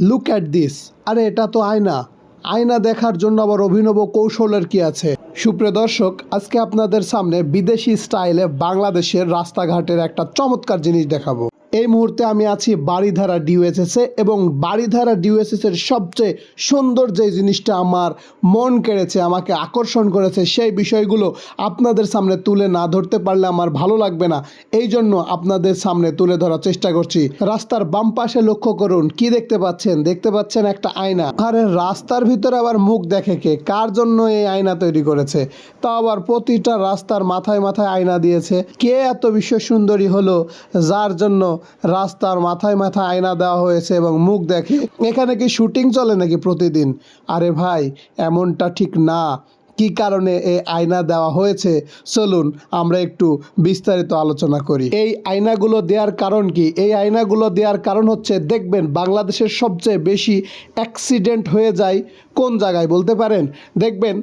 Look at this আরে, এটা তো আয়না। আয়না দেখার জন্য আবার অভিনব কৌশলের কি আছে? সুপ্রিয় দর্শক, আজকে আপনাদের সামনে বিদেশি স্টাইলে বাংলাদেশের রাস্তাঘাটের একটা চমৎকার জিনিস দেখাবো। এই মুহূর্তে আমি আছি বাড়িধারা ডিউএসএসে এবং বাড়িধারা ডিউএসএস এর সবচেয়ে সুন্দর যে জিনিসটা আমার মন কেড়েছে, আমাকে আকর্ষণ করেছে, সেই বিষয়গুলো আপনাদের সামনে তুলে না ধরতে পারলে আমার ভালো লাগবে না। এই জন্য আপনাদের সামনে তুলে ধরার চেষ্টা করছি। রাস্তার বাম পাশে লক্ষ্য করুন, কি দেখতে পাচ্ছেন? দেখতে পাচ্ছেন একটা আয়না। আরে রাস্তার ভিতরে আবার মুখ দেখে কে? কার জন্য এই আয়না তৈরি করেছে? তা আবার প্রতিটা রাস্তার মাথায় মাথায় আয়না দিয়েছে। কে এত বিশ্ব সুন্দরী হলো, যার জন্য রাস্তার মাথায় মাথায় আয়না দেওয়া হয়েছে এবং মুখ দেখে। এখানে কি শুটিং চলে নাকি প্রতিদিন? আরে ভাই, এমনটা ঠিক না। কি কারণে এই আয়না দেওয়া হয়েছে? চলুন আমরা একটু বিস্তারিত আলোচনা করি। এই আয়নাগুলো দেওয়ার কারণ কি? এই আয়নাগুলো দেওয়ার কারণ হচ্ছে, দেখবেন বাংলাদেশের সবচেয়ে বেশি অ্যাক্সিডেন্ট হয়ে যায় কোন জায়গায় বলতে পারেন? দেখবেন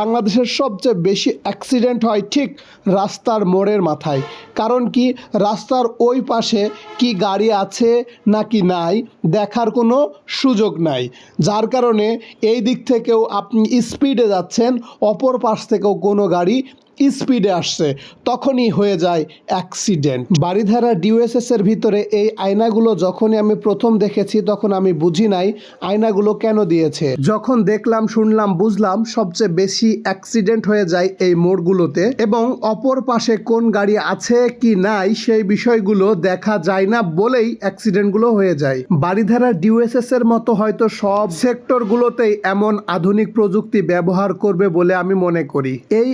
বাংলাদেশের সবচেয়ে বেশি অ্যাক্সিডেন্ট হয় ঠিক রাস্তার মোড়ের মাথায়। কারণ কি? রাস্তার ওই পাশে কি গাড়ি আছে নাকি নাই দেখার কোনো সুযোগ নাই। যার কারণে এই দিক থেকেও আপনি স্পিডে যাচ্ছেন অপর পাশ থেকেও কোনো গাড়ি স্পিডে আসছে। তখনই হয়ে যায় অ্যাক্সিডেন্ট। বাড়িধারা ডিউএসএস এর ভিতরে এই আয়নাগুলো যখনই আমি প্রথম দেখেছি, তখন আমি বুঝি নাই আয়নাগুলো কেন দিয়েছে। যখন দেখলাম, শুনলাম, বুঝলাম, সবচেয়ে বেশি অ্যাক্সিডেন্ট হয়ে যায় এই মোড়গুলোতে এবং অপর পাশে কোন গাড়ি আছে কি নাই সেই বিষয়গুলো দেখা যায় না বলেই অ্যাক্সিডেন্টগুলো হয়ে যায়। বাড়িধারা ডিউএসএস এর মতো হয়তো সব সেক্টরগুলোতেই এমন আধুনিক প্রযুক্তি ব্যবহার করবে বলে আমি মনে করি। এই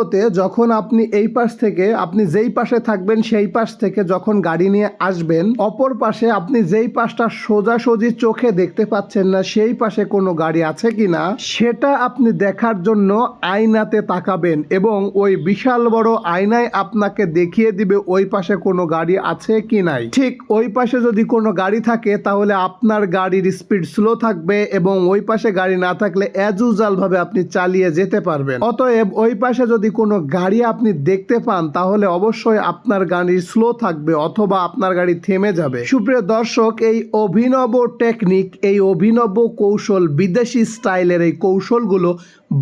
আয়নাগুলোতে যখন আপনি এই পাশ থেকে, আপনি যেই পাশে থাকবেন সেই পাশ থেকে যখন গাড়ি নিয়ে আসবেন, অপর পাশে আপনি যেই পাশটা সোজাসুজি চোখে দেখতে পাচ্ছেন না, সেই পাশে কোনো গাড়ি আছে কিনা, সেটা আপনি দেখার জন্য আয়নাতে তাকাবেন এবং ওই বিশাল বড় আয়নায় আপনাকে দেখিয়ে দিবে ওই পাশে কোনো গাড়ি আছে কি নাই। ঠিক ওই পাশে যদি কোনো গাড়ি থাকে, তাহলে আপনার গাড়ির স্পিড স্লো থাকবে এবং ওই পাশে গাড়ি না থাকলে অ্যাজ ইউজাল ভাবে আপনি চালিয়ে যেতে পারবেন। অতএব ওই পাশে যদি কোনো গাড়ি আপনি দেখতে পান, তাহলে অবশ্যই আপনার গাড়ি স্লো থাকবে অথবা আপনার গাড়ি থেমে যাবে। সুপ্রিয় দর্শক, এই অভিনব টেকনিক এই অভিনব কৌশল, বিদেশি স্টাইলের এই কৌশলগুলো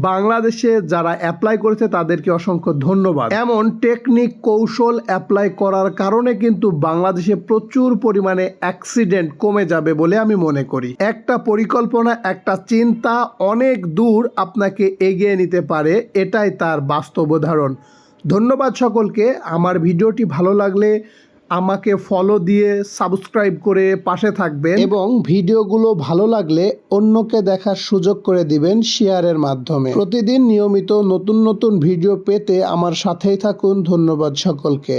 বাংলাদেশে যারা অ্যাপ্লাই করেছে, তাদেরকে অসংখ্য ধন্যবাদ। এমন টেকনিক কৌশল অ্যাপ্লাই করার কারণে কিন্তু বাংলাদেশে প্রচুর পরিমাণে অ্যাক্সিডেন্ট কমে যাবে বলে আমি মনে করি। একটা পরিকল্পনা, একটা চিন্তা অনেক দূর আপনাকে এগিয়ে নিতে পারে, এটাই তার বাস্তব উদাহরণ। ধন্যবাদ সকলকে। আমার ভিডিওটি ভালো লাগলে আমাকে ফলো দিয়ে সাবস্ক্রাইব করে পাশে থাকবেন এবং ভিডিওগুলো ভালো লাগলে অন্যকে দেখার সুযোগ করে দিবেন শেয়ারের মাধ্যমে। প্রতিদিন নিয়মিত নতুন নতুন ভিডিও পেতে আমার সাথেই থাকুন। ধন্যবাদ সকলকে।